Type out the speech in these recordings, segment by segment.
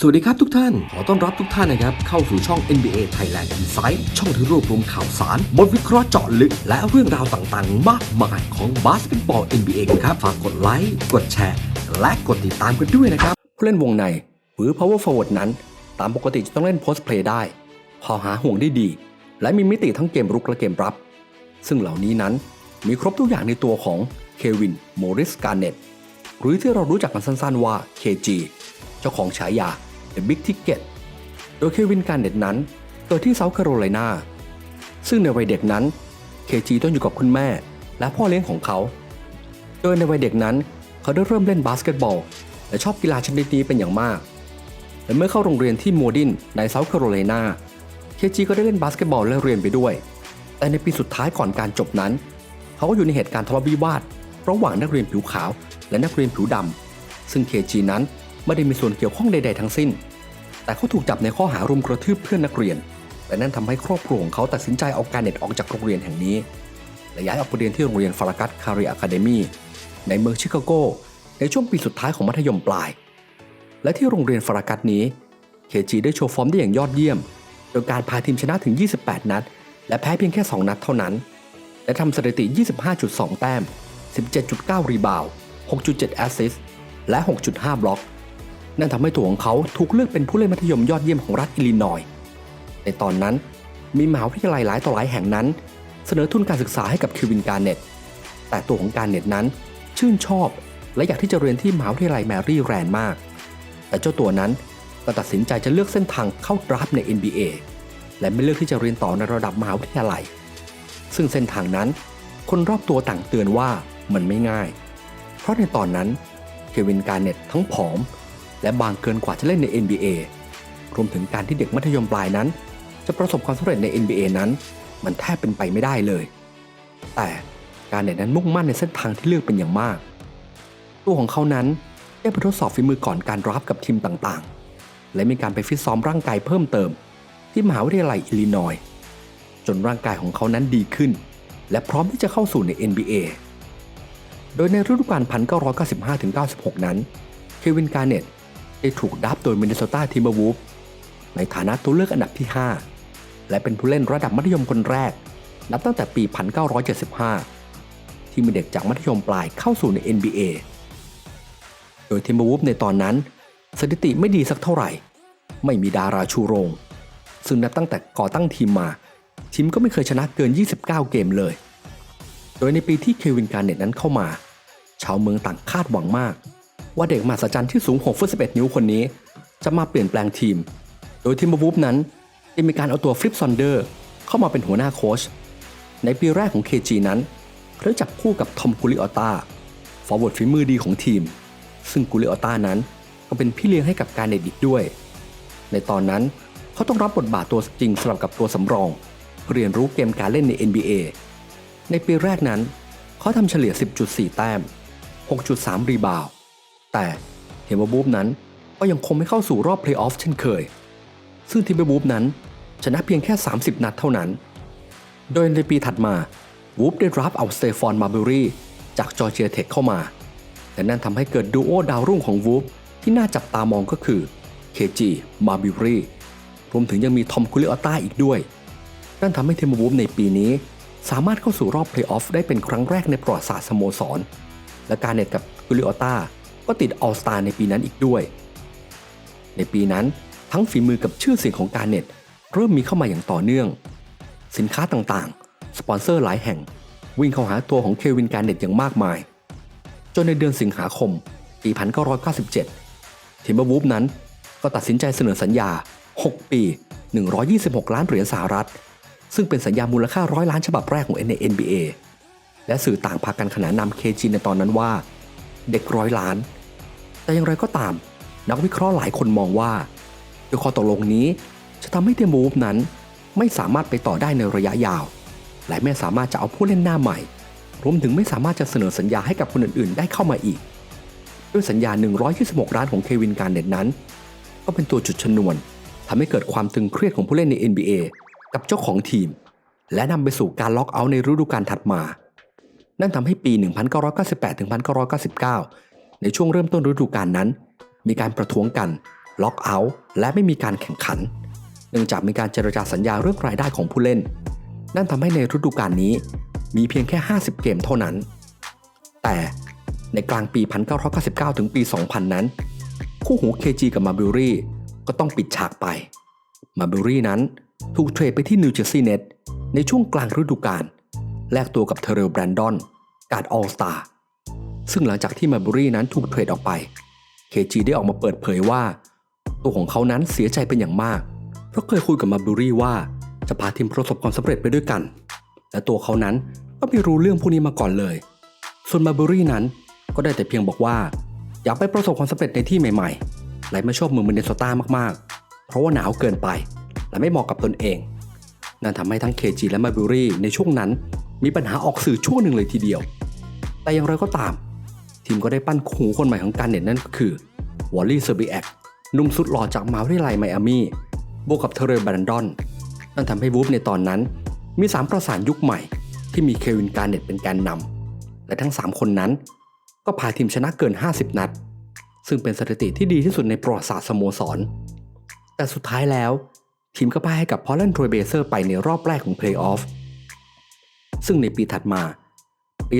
สวัสดีครับทุกท่าน ขอต้อนรับทุกท่านนะครับ เข้าสู่ช่อง NBA Thailand Insight ช่องที่รวบรวมข่าวสาร บทวิเคราะห์เจาะลึก และเรื่องราวต่างๆ มากมายของบาสเกตบอล NBA กันครับ ฝากกดไลค์ กดแชร์ และกดติดตามกันด้วยนะครับ ผู้เล่นวงใน หรือ power forward นั้น ตามปกติจะต้องเล่น post play ได้ พอหาห่วงได้ดี และมีมิติทั้งเกมรุกและเกมรับ ซึ่งเหล่านี้นั้นมีครบทุกอย่างในตัวของเควินโมริสการ์เน็ตหรือที่เรารู้จักกันสั้นๆว่า KG เจ้าของฉายา The Big Ticket โดยเควินการเน็ตนั้นเกิดที่เซาท์แคโรไลนา ซึ่งในวัยเด็กนั้น KG ต้องอยู่กับคุณแม่และพ่อเลี้ยงของเขา โดยในวัยเด็กนั้นเขาได้เริ่มเล่นบาสเกตบอล และชอบกีฬาชนิดนี้เป็นอย่างมาก และเมื่อเข้าโรงเรียนที่โมดินในเซาท์แคโรไลนา เคจีก็ได้เล่นบาสเกตบอลและเรียนไปด้วย แต่ในปีสุดท้ายก่อนการจบนั้น เขาก็อยู่ในเหตุการณ์ทะเลาะวิวาทระหว่างนักเรียนผิวขาว และนักเรียนผิวดำซึ่งเคจีนั้นไม่ได้มีส่วนเกี่ยวข้องใด ๆ ทั้งสิ้น แต่เขาถูกจับในข้อหารุมกระทืบเพื่อนนักเรียน และนั่นทำให้ครอบครัวของเขาตัดสินใจเอาการเน็ตออกจากโรงเรียนแห่งนี้ และย้ายออกไปเรียนที่โรงเรียนฟารากัสคาริอะคาเดมีในเมืองชิคาโก ในช่วงปีสุดท้ายของมัธยมปลาย และที่โรงเรียนฟารากัสนี้เคจีได้โชว์ฟอร์มได้อย่างยอดเยี่ยม โดยการพาทีมชนะถึง 28 นัด และแพ้เพียงแค่ 2 นัดเท่านั้น และทำสถิติ 25.2 แต้ม 17.9 รีบาวด์6.7 แอสซิสต์ และ 6.5 บล็อก นั่นทำให้ตัวของเขาถูกเลือกเป็นผู้เล่นมัธยมยอดเยี่ยมของรัฐอิลลินอยส์ในตอนนั้นมีมหาวิทยาลัยหลายต่อหลายแห่งนั้น เสนอทุนการศึกษาให้กับคิวินการเน็ต แต่ตัวของการเน็ตนั้น ชื่นชอบ และอยากที่จะเรียนที่มหาวิทยาลัยแมรี่แรนมาก แต่เจ้าตัวนั้นก็ตัดสินใจจะเลือกเส้นทางเข้าดราฟใน NBA และไม่เลือกที่จะเรียนต่อในระดับมหาวิทยาลัย ซึ่งเส้นทางนั้น คนรอบตัวต่างเตือนว่ามันไม่ง่าย เพราะในตอนนั้นเควินการเน็ตทั้งผอม และบางเกินกว่าจะเล่นใน NBA รวมถึงการที่เด็กมัธยมปลายนั้น จะประสบความสำเร็จใน NBA นั้น มันแทบเป็นไปไม่ได้เลย แต่การเน็ตนั้นมุ่งมั่นในเส้นทางที่เลือกเป็นอย่างมาก ตัวของเขานั้นได้ไปทดสอบฝีมือก่อนการรับกับทีมต่างๆ และมีการไปฟิตซ้อมร่างกายเพิ่มเติม ที่มหาวิทยาลัยอิลลินอยส์จนร่างกายของเขานั้นดีขึ้น และพร้อมที่จะเข้าสู่ใน NBA โดยในฤดูกาล 1995-96 นั้น เควินการ์เน็ต ได้ถูกดับโดยมินนิโซตาทิมเบอร์วูฟในฐานะตัวเลือกอันดับที่ 5 และเป็นผู้เล่นระดับมัธยมคนแรก นับตั้งแต่ปี 1975 ที่มีเด็กจากมัธยมปลายเข้าสู่ใน NBA โดยทิมเบอร์วูฟในตอนนั้น สถิติไม่ดีสักเท่าไหร่ ไม่มีดาราชูโรง ซึ่งนับตั้งแต่ก่อตั้งทีมมา ทีมก็ไม่เคยชนะเกิน 29 เกมเลย โดยในปีที่เควินการ์เน็ตนั้นเข้ามา ชาวเมืองต่างคาดหวังมาก ว่าเด็กมหัศจรรย์ที่สูง6ฟุต11 นิ้วคนนี้ จะมาเปลี่ยนแปลงทีม โดยทีมบูฟนั้นได้มีการเอาตัวฟลิปซอนเดอร์ เข้ามาเป็นหัวหน้าโค้ชในปีแรกของ KG นั้นเขาจับคู่กับทอมกุลิออตาฟอร์เวิร์ดฝีมือดีของทีม ซึ่งกุลิออตานั้นก็เป็นพี่เลี้ยงให้กับการเนดิกด้วย ในตอนนั้นเขาต้องรับบทบาทตัวจริงสลับกับตัวสำรอง เรียนรู้เกมการเล่นใน NBA ในปีแรกนั้น เขาทำเฉลี่ย 10.4 แต้ม 6.3 รีบาวด์ แต่เทมเบอร์บูฟนั้นก็ยังคงไม่เข้าสู่รอบเพลย์ออฟเช่นเคย ซึ่งทีมเบอร์บูฟนั้นชนะเพียงแค่ 30 นัดเท่านั้น โดยในปีถัดมาวูฟได้รับเอาสเตฟอนมาเบอรี่จากจอร์เจียเทคเข้ามาและนั่นทำให้เกิดดูโอดาวรุ่งของวูฟที่น่าจับตามองก็คือ KG มาบิรีรวมถึงยังมีทอมคุลิออต้าอีกด้วย นั่นทำให้เทีมวูฟในปีนี้ สามารถเข้าสู่รอบเพลย์ออฟได้เป็นครั้งแรกในประวัติศาสตร์สโมสร และการเน็ตกับกุลิออต้า ก็ติดออลสตาในปีนั้นอีกด้วย ในปีนั้นทั้งฝีมือกับชื่อเสียงของการเน็ต เริ่มมีเข้ามาอย่างต่อเนื่อง สินค้าต่างๆ สปอนเซอร์หลายแห่ง วิ่งเข้าหาตัวของเควินการเน็ตอย่างมากมาย จนในเดือนสิงหาคมปี1997ทีมเบอร์วูฟนั้นก็ตัดสินใจเสนอสัญญา 6 ปี 126 ล้านเหรียญสหรัฐ ซึ่งเป็นสัญญามูลค่าร้อยล้านฉบับแรกของ NBA และสื่อต่างพากันขนานนำเคจีในตอนนั้นว่า เด็กร้อยล้าน แต่อย่างไรก็ตาม นักวิเคราะห์หลายคนมองว่าโดยข้อตกลงนี้จะทำให้เทมบูฟนั้นไม่สามารถไปต่อได้ในระยะยาว และไม่สามารถจะเอาผู้เล่นหน้าใหม่ รวมถึงไม่สามารถจะเสนอสัญญาให้กับคนอื่นๆ ได้เข้ามาอีก ด้วยสัญญา 126ล้านของเควินการเน็ตนั้น ก็เป็นตัวจุดชนวนทำให้เกิดความตึงเครียดของผู้เล่นใน NBA กับเจ้าของทีม และนำไปสู่การล็อกเอาท์ในฤดูกาลถัดมา นั่นทำให้ปี 1998-1999 ในช่วงเริ่มต้นฤดูกาลนั้น มีการประท้วงกัน ล็อกเอาท์และไม่มีการแข่งขัน เนื่องจากมีการเจรจาสัญญาเรื่องรายได้ของผู้เล่น นั่นทำให้ในฤดูกาลนี้ มีเพียงแค่ 50 เกมเท่านั้น แต่ในกลางปี 1999 ถึงปี 2000 นั้น คู่หู KG กับมาบิรี่ก็ต้องปิดฉากไป มาบิรี่นั้นถูกเทรดไปที่นิวเจอร์ซีย์เน็ตในช่วงกลางฤดูกาล แลกตัวกับเทเรลแบรนดอน การ์ดออลสตาร์ซึ่งหลังจากที่มาบิรี่นั้นถูกเทรดออกไป KG ได้ออกมาเปิดเผยว่า ตัวของเขานั้นเสียใจเป็นอย่างมาก เพราะเคยคุยกับมาบิรี่ว่าจะพาทีมประสบความสำเร็จไปด้วยกัน และตัวเขานั้นก็ไม่รู้เรื่องพวกนี้มาก่อนเลย ส่วนมาบิรี่นั้นก็ได้แต่เพียงบอกว่า อยากไปประสบความสำเร็จในที่ใหม่ๆและไม่ชอบเมืองมินเนโซตามากๆ เพราะว่าหนาวเกินไป และไม่เหมาะกับตนเอง นั่นทำให้ทั้งเคจีและมาบิรี่ในช่วงนั้น มีปัญหาออกสื่อช่วงหนึ่งเลยทีเดียว แต่อย่างไรก็ตาม ทีมก็ได้ปั้นคู่หูคนใหม่ของการเน็ตนั่นก็คือวอลลี่เซอร์บีแอกนุ่มสุดหล่อจากมหาวิทยาลัยไมอามี่บวกกับเทเรลบรนดอนนั่นทำให้วูฟในตอนนั้น มี 3 ประสานยุคใหม่ ที่มีเควินการเน็ตเป็นแกนนำและทั้ง 3 คนนั้น ก็พาทีมชนะเกิน 50 นัด ซึ่งเป็นสถิติที่ดีที่สุดในประวัติศาสตร์สโมสร แต่สุดท้ายแล้ว ทีมก็พ่ายให้กับพอลแลนด์ทรเบเซอร์ไปในรอบแรกของเพลย์ออฟ ซึ่งในปีถัดมา ปี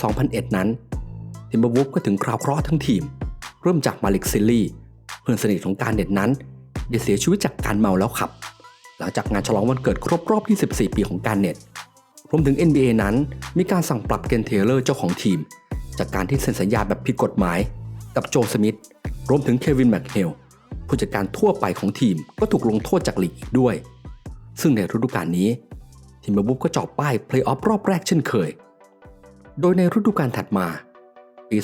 2001-2001 นั้นทิมเบอร์วูฟก็ถึงคราวเคราะห์ทั้งทีม เริ่มจากมาลิกซิลลี่ เพื่อนสนิทของการเน็ตนั้นได้เสียชีวิตจากการเมาแล้วขับ หลังจากงานฉลองวันเกิดครบรอบ 24 ปีของการเน็ตรวมถึง NBA นั้นมีการสั่งปรับเกนเทเลอร์เจ้าของทีม จากการที่เซ็นสัญญาแบบผิดกฎหมาย กับโจสมิธรวมถึงเควินแมคเฮลผู้จัดการทั่วไปของทีมก็ถูกลงโทษจากลีกอีกด้วย ซึ่งในฤดูกาลนี้ ทีมเบอร์บุฟก็เจาะป้ายเพลย์ออฟรอบแรกเช่นเคย โดยในฤดูกาลถัดมา ปี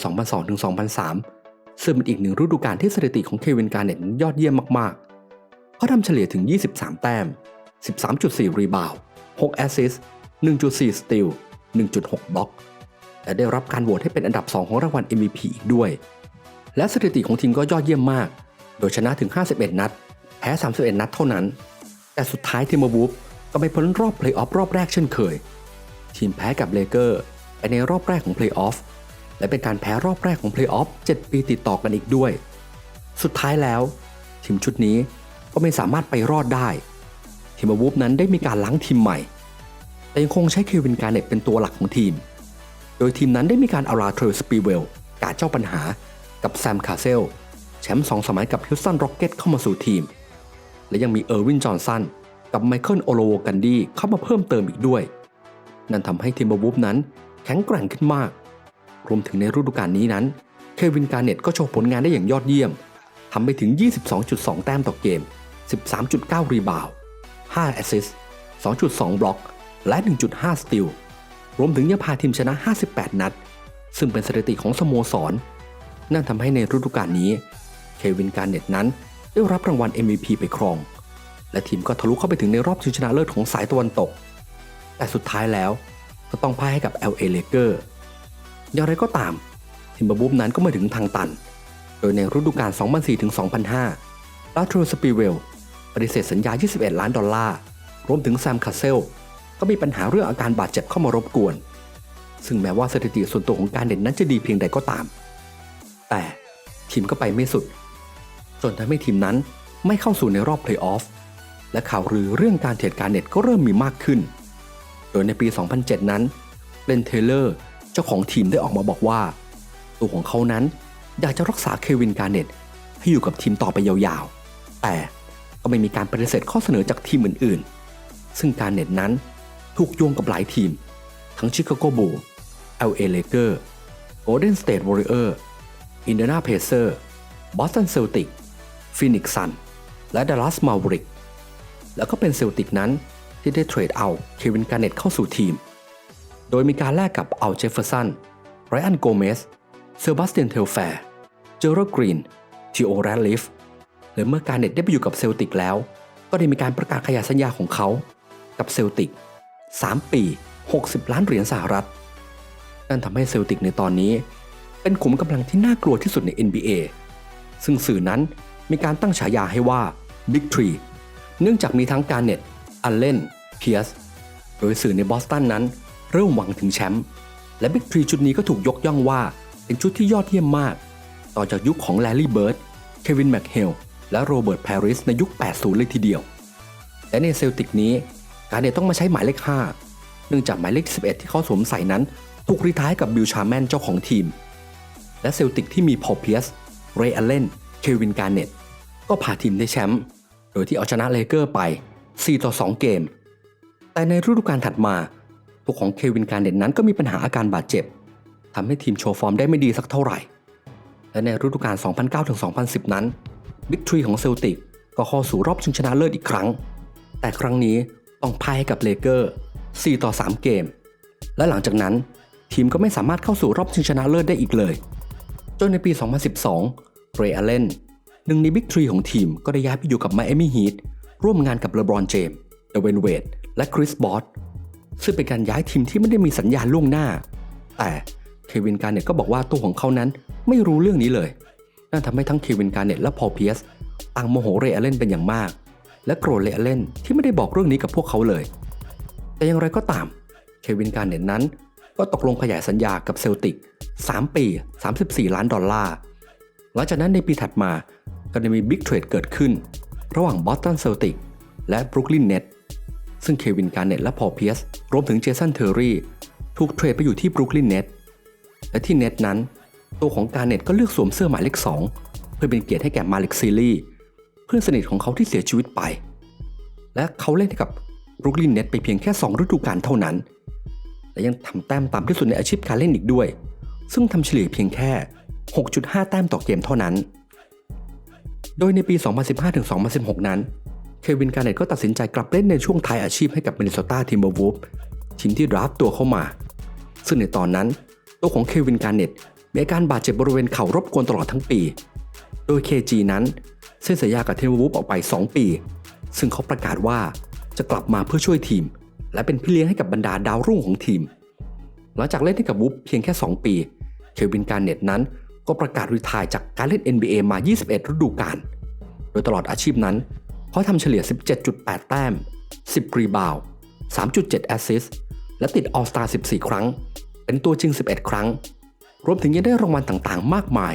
2002-2003 ซึ่งเป็นอีกหนึ่งฤดูกาลที่สถิติของเควินการ์เน็ตยอดเยี่ยมมากๆ เขาทำเฉลี่ยถึง 23 แต้ม 13.4 รีบาว6แอสซิส1.4 สตีล 1.6 บล็อก และได้รับการโหวตให้เป็นอันดับ 2 ของรางวัล MVP อีกด้วย และสถิติของทีมก็ยอดเยี่ยมมาก โดยชนะถึง 51 นัด แพ้ 31 นัดเท่านั้น แต่สุดท้ายทีมบูฟ ก็ไม่พ้นรอบเพลย์ออฟรอบแรกเช่นเคย ทีมแพ้กับเลเกอร์ไปในรอบแรกของเพลย์ออฟและเป็นการแพ้รอบแรกของเพลย์ออฟ7ปีติดต่อกันอีกด้วย สุดท้ายแล้ว ทีมชุดนี้ก็ไม่สามารถไปรอดได้ ทีมวูฟนั้นได้มีการล้างทีมใหม่ แต่ยังคงใช้เควินการ์เน็ตเป็นตัวหลักของทีม โดยทีมนั้นได้มีการเอาราเทอร์สปีเวลกาเจ้าปัญหากับแซมคาเซลแชมป์สองสมัยกับฮิลสันร็อกเก็ตเข้ามาสู่ทีม และยังมีเออร์วินจอห์นสัน กับไมเคิลโอโลโวกันดีเข้ามาเพิ่มเติมอีกด้วย นั่นทำให้ทีมเบอร์วูฟนั้นแข็งแกร่งขึ้นมาก รวมถึงในฤดูกาลนี้นั้น เควินการเน็ตก็โชว์ผลงานได้อย่างยอดเยี่ยมทำไปถึง 22.2 แต้มต่อเกม 13.9 รีบาว5แอสซิส2.2 บล็อก และ 1.5 สติล รวมถึงยังพาทีมชนะ 58 นัด ซึ่งเป็นสถิติของสโมสร นั่นทำให้ในฤดูกาลนี้ เควินการเน็ตนั้นได้รับรางวัล MVP ไปครอง และทีมก็ทะลุเข้าไปถึงในรอบชิงชนะเลิศของสายตะวันตก แต่สุดท้ายแล้วก็ต้องพ่ายให้กับ LA Lakers อย่างไรก็ตามทีมเบอร์บูฟนั้นก็มาถึงทางตัน โดยในฤดูกาล 2004-2005ลาโทรสปีเวลปฏิเสธสัญญา 21 ล้านดอลลาร์ รวมถึงแซมคาเซล ก็มีปัญหาเรื่องอาการบาดเจ็บเข้ามารบกวน ซึ่งแม้ว่าสถิติส่วนตัวของการเด่นนั้นจะดีเพียงใดก็ตาม แต่ทีมก็ไปไม่สุด จนทำให้ทีมนั้นไม่เข้าสู่ในรอบเพลย์ออฟ และข่าวลือเรื่องการเทรดการเน็ตก็เริ่มมีมากขึ้น โดยในปี 2007 นั้นเลนเทเลอร์เจ้าของทีมได้ออกมาบอกว่า ตัวของเขานั้นอยากจะรักษาเควินการเน็ตให้อยู่กับทีมต่อไปยาวๆ แต่ก็ไม่มีการปฏิเสธข้อเสนอจากทีมอื่นๆ ซึ่งการเน็ตนั้นถูกโยงกับหลายทีม ทั้งชิคาโกบูล LA Lakers Golden State Warrior Indiana Pacers Boston Celtics Phoenix Sun และ Dallas Mavericks แล้วก็เป็นเซลติกนั้นที่ได้เทรดเอาเควินการ์เน็ตเข้าสู่ทีม โดยมีการแลกกับเอัลเจฟเฟอร์สันไรอันโกเมสเซบาสเตียนเทลแฟร์เจอร์กรีนทีโอแรดลิฟหรือเมื่อการเน็ตได้ไปอยู่กับเซลติกแล้ว ก็ได้มีการประกาศขยายสัญญาของเขา กับเซลติก 3 ปี 60 ล้านเหรียญสหรัฐ นั่นทำให้เซลติกในตอนนี้ เป็นขุมกำลังที่น่ากลัวที่สุดใน NBA ซึ่งสื่อนั้นมีการตั้งฉายาให้ว่า Big Tree เนื่องจากมีทั้งการเน็ตอัลเลนเพียสโดยสื่อในบอสตันนั้น เริ่มหวังถึงแชมป์และบิ๊กทรีชุดนี้ก็ถูกยกย่องว่าเป็นชุดที่ยอดเยี่ยมมาก ต่อจากยุคของแลรี่เบิร์ดเควินแมคเฮลและโรเบิร์ตแพริสในยุค 80 เลยทีเดียว และในเซลติกนี้ การเนตต้องมาใช้หมายเลข 5 เนื่องจากหมายเลข 11 ที่เขาสวมใส่นั้น ถูกรีทายกับบิลชาแมนเจ้าของทีม และเซลติกที่มีพอเพียส เรย์อลเลนเควินการเนตก็พาทีมได้แชมป์ ดยที่เอาชนะเลเกอร์ไป 4 ต่อ 2 เกม แต่ในฤดูกาลถัดมา ตัวของเควินการเนตนั้นก็มีปัญหาอาการบาดเจ็บทำให้ทีมโชว์ฟอร์มได้ไม่ดีสักเท่าไหร่ และในฤดูกาล 2009-2010 นั้นบิ๊กทรีของเซลติกก็เข้าสู่รอบชิงชนะเลิศอีกครั้ง แต่ครั้งนี้ต้องพ่ายให้กับเลเกอร์ 4 ต่อ 3 เกม และหลังจากนั้นทีมก็ไม่สามารถเข้าสู่รอบชิงชนะเลิศได้อีกเลย จนในปี 2012 เรย์อเลน หนึ่งในบิ๊กทรีของทีมก็ได้ย้ายไปอยู่กับไมอามี่ฮีทร่วมงานกับเลบรอนเจมส์เดเวนเวดและคริสบอสซึ่งเป็นการย้ายทีมที่ไม่ได้มีสัญญาณล่วงหน้า แต่เควินการเน็ตก็บอกว่าตัวของเขานั้นไม่รู้เรื่องนี้เลย นั่นทำให้ทั้งเควินการเน็ตและพอลเพียสต่างโมโหเรอลเลนเป็นอย่างมาก และโกรธเรอลเลนที่ไม่ได้บอกเรื่องนี้กับพวกเขาเลย แต่อย่างไรก็ตาม เควินการเน็ตนั้น ก็ตกลงขยายสัญญากับเซลติก 3 ปี 34 ล้านดอลลาร์ หลังจากนั้นในปีถัดมา ก็ได้มีบิ๊กเทรดเกิดขึ้น ระหว่างบอสตันเซลติกและบรุกลินเน็ตซึ่งเควินการเน็ตและพอลเพียสรวมถึงเจสันเทอร์รีถูกเทรดไปอยู่ที่บรุกลินเน็ตและที่เน็ตนั้น ตัวของการเน็ตก็เลือกสวมเสื้อหมายเลข2เพื่อเป็นเกียรติให้แก่มาลิกซีรีเพื่อนสนิทของเขาที่เสียชีวิตไป และเขาเล่นให้กับบรุกลินเน็ตไปเพียงแค่ 2 ฤดูกาลเท่านั้น และยังทำแต้มต่ำที่สุดในอาชีพการเล่นอีกด้วย ซึ่งทำเฉลี่ยเพียงแค่ 6.5 แต้มต่อเกมเท่านั้น โดยในปี 2015-2016 นั้น เควินการเน็ตก็ตัดสินใจกลับเล่นในช่วงท้ายอาชีพให้กับมินนิโซตาทิมเบอร์วูฟทีมที่ดราฟต์ตัวเข้ามา ซึ่งในตอนนั้น ตัวของเควินการเน็ตมีอาการบาดเจ็บบริเวณเข่ารบกวนตลอดทั้งปี โดย KG นั้นเซ็นสัญญากับทิมเบอร์วูฟออกไป 2 ปี ซึ่งเขาประกาศว่าจะกลับมาเพื่อช่วยทีม และเป็นพี่เลี้ยงให้กับบรรดาดาวรุ่งของทีม หลังจากเล่นให้กับวูฟเพียงแค่ 2 ปี เควินการเน็ตนั้น ก็ประกาศรีทายจากการเล่น NBA มา 21 ฤดูกาล โดยตลอดอาชีพนั้นเขาทำเฉลี่ย 17.8 แต้ม 10 รีบาว 3.7 แอสซิสและติดออสตา14 ครั้ง เป็นตัวจริง 11 ครั้ง รวมถึงยังได้รางวัลต่างๆ มากมาย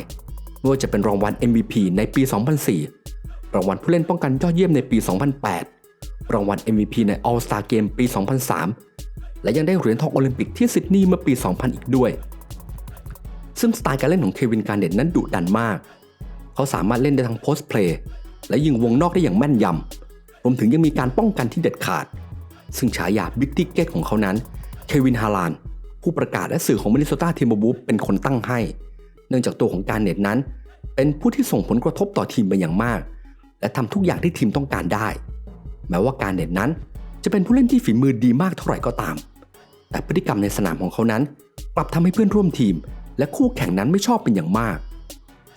ไม่ว่าจะเป็นรางวัล MVP ในปี 2004 รางวัลผู้เล่นป้องกันยอดเยี่ยมในปี 2008 รางวัล MVP ใน All Star Game ปี 2003 และยังได้เหรียญทองโอลิมปิกที่ซิดนีย์เมื่อปี 2000 อีกด้วย ซึ่งสไตล์การเล่นของเควินการเน็ตนั้นดุดันมาก เขาสามารถเล่นได้ทั้งโพสต์เพลย์และยิงวงนอกได้อย่างแม่นยำรวมถึงยังมีการป้องกันที่เด็ดขาด ซึ่งฉายาบิ๊กติกเก็ตของเขานั้น เควินฮาลาน ผู้ประกาศและสื่อของมินนิโซตาทิมบูฟเป็นคนตั้งให้ เนื่องจากตัวของการเน็ตนั้น เป็นผู้ที่ส่งผลกระทบต่อทีมเป็นอย่างมาก และทำทุกอย่างที่ทีมต้องการได้ แม้ว่าการเน็ตนั้น จะเป็นผู้เล่นที่ฝีมือดีมากเท่าไหร่ก็ตาม แต่พฤติกรรมในสนามของเขานั้น กลับทำให้เพื่อนร่วมทีม และคู่แข่งนั้นไม่ชอบเป็นอย่างมาก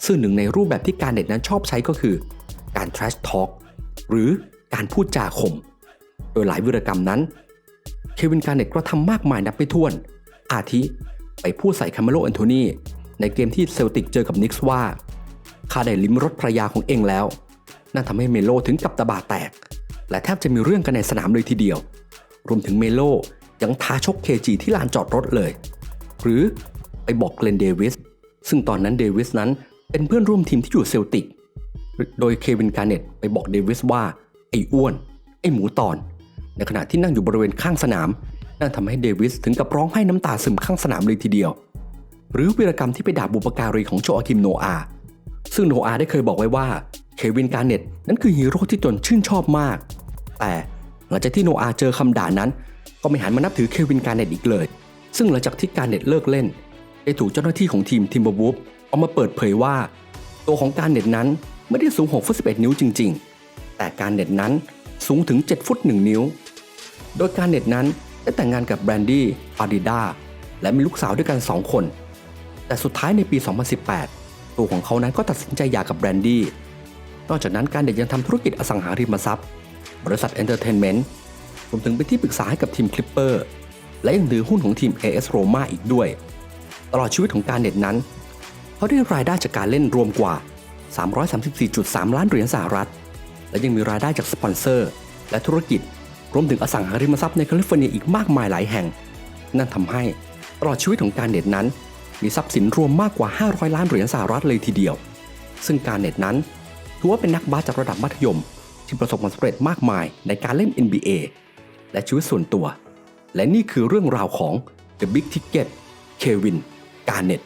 ซึ่งหนึ่งในรูปแบบที่การเน็ตนั้นชอบใช้ก็คือ การ trash talk หรือการพูดจาข่มโดยหลายวิรกรรมนั้น เควินการเน็ตกระทำมากมายนับไม่ถ้วน อาทิ ไปพูดใส่คาร์เมโลแอนโทนีในเกมที่เซลติกเจอกับนิกส์ว่าข้าได้ลิ้มรสภรรยาของเองแล้ว นั่นทำให้เมโลถึงกับตะบาแตก และแทบจะมีเรื่องกันในสนามเลยทีเดียว รวมถึงเมโลยังท้าชกเคจีที่ลานจอดรถเลย หรือ ไปบอกเกลนเดวิส ซึ่งตอนนั้นเดวิสนั้นเป็นเพื่อนร่วมทีมที่อยู่เซลติก โดยเควินการเน็ตไปบอกเดวิสว่า ไอ้อ้วน ไอ้หมูตอน ในขณะที่นั่งอยู่บริเวณข้างสนาม นั่นทำให้เดวิสถึงกับร้องไห้น้ำตาซึมข้างสนามเลยทีเดียว หรือวีรกรรมที่ไปด่าบุปการีของโจอาคิมโนอา ซึ่งโนอาได้เคยบอกไว้ว่าเควินการเน็ตนั้นคือฮีโร่ที่ตนชื่นชอบมาก แต่หลังจากที่โนอาเจอคำด่านั้น ก็ไม่หันมานับถือเควินการเน็ตอีกเลย ซึ่งหลังจากที่การเน็ตเลิกเล่น ได้ถูกเจ้าหน้าที่ของทีมทิมเบอร์วูฟเอามาเปิดเผยว่า ตัวของการเน็ตนั้นไม่ได้สูง6ฟุต11 นิ้วจริง ๆ แต่การเน็ตนั้นสูงถึง 7 ฟุต 1 นิ้ว โดยการเน็ตนั้นได้แต่งงานกับแบรนดี้อาดิดาและมีลูกสาวด้วยกัน 2 คน แต่สุดท้ายในปี 2018 ตัวของเขานั้นก็ตัดสินใจหย่ากับแบรนดี้ นอกจากนั้นการเน็ตยังทำธุรกิจอสังหาริมทรัพย์ บริษัทเอนเตอร์เทนเมนต์รวมถึงเป็นที่ปรึกษาให้กับทีมคลิปเปอร์ และยังถือหุ้นของทีม AS Roma อีกด้วย ตลอดชีวิตของการเน็ตนั้น เขาได้รายได้จากการเล่นรวมกว่า 334.3 ล้านเหรียญสหรัฐ และยังมีรายได้จากสปอนเซอร์ และธุรกิจ รวมถึงอสังหาริมทรัพย์ในแคลิฟอร์เนียอีกมากมายหลายแห่ง นั่นทำให้ตลอดชีวิตของการเน็ตนั้น มีทรัพย์สินรวมมากกว่า 500 ล้านเหรียญสหรัฐเลยทีเดียว ซึ่งการเน็ตนั้นถือว่าเป็นนักบาสจากระดับมัธยม ที่ประสบความสำเร็จมากมายในการเล่น NBA และชีวิตส่วนตัว และนี่คือเรื่องราวของ The Big Ticket เควิน การเน็ต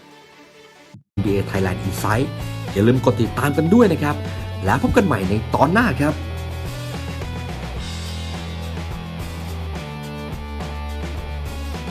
NBA Thailand Insight อย่าลืมกดติดตามกันด้วยนะครับ แล้วพบกันใหม่ในตอนหน้าครับ